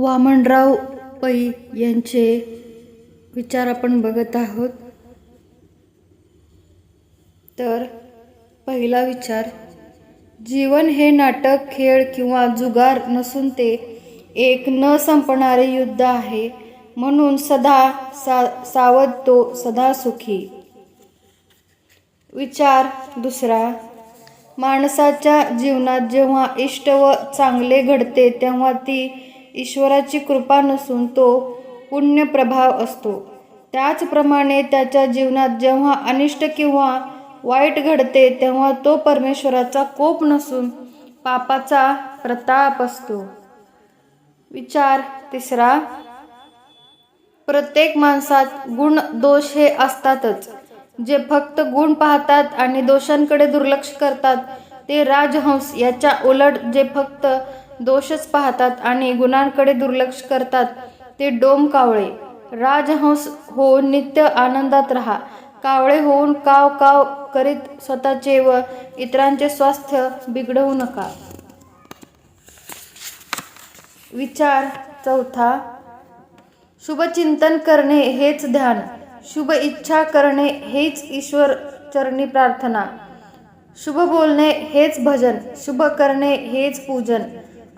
वामनराव पै यांचे विचार आपण बघत आहोत. तर पहिला विचार जीवन हे नाटक खेळ किंवा जुगार नसून ते एक न संपणारे युद्ध आहे. म्हणून सदा सा सावध तो सदा सुखी. विचार दुसरा माणसाच्या जीवनात जेव्हा इष्ट व चांगले घडते तेव्हा ती ईश्वराची कृपा नसून तो पुण्यप्रभाव असतो. त्याचप्रमाणे त्याच्या जीवनात जेव्हा अनिष्ट किंवा वाईट घडते तेव्हा तो परमेश्वराचा कोप नसून पापाचा प्रताप असतो. विचार तिसरा प्रत्येक माणसात गुण दोष हे असतातच. जे फक्त गुण पाहतात आणि दोषांकडे दुर्लक्ष करतात ते राजहंस याच्या उलट जे फक्त दोषच पाहतात आणि गुणांकडे दुर्लक्ष करतात. ते डोम कावळे. राजहंस होऊन नित्य आनंदात राहा. कावळे होऊन काव काव करीत स्वतःचे व इतरांचे स्वास्थ्य बिघडवू नका. विचार चौथा. शुभचिंतन करणे हेच ध्यान. शुभ इच्छा करणे हेच ईश्वर चरणी प्रार्थना. शुभ बोलणे हेच भजन. शुभ करणे हेच पूजन.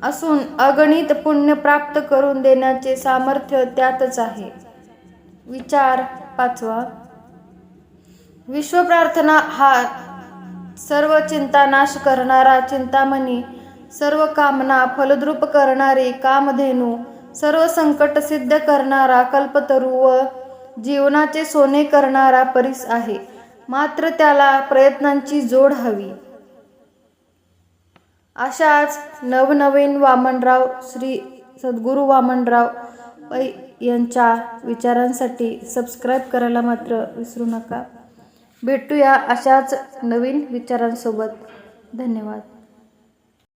असून अगणित पुण्य प्राप्त करून देण्याचे सामर्थ्य त्यातच आहे. विचार पाचवा. विश्वप्रार्थना हा सर्व चिंता नाश करणारा चिंतामणी सर्व कामना फलद्रूप करणारी कामधेनू सर्व संकट सिद्ध करणारा कल्पतरू व जीवनाचे सोने करणारा परीस आहे. मात्र त्याला प्रयत्नांची जोड हवी. अशाच नवनवीन वामनराव श्री सद्गुरू वामनराव पै यांच्या विचारांसाठी सबस्क्राईब करायला मात्र विसरू नका. भेटूया अशाच नवीन विचारांसोबत. धन्यवाद.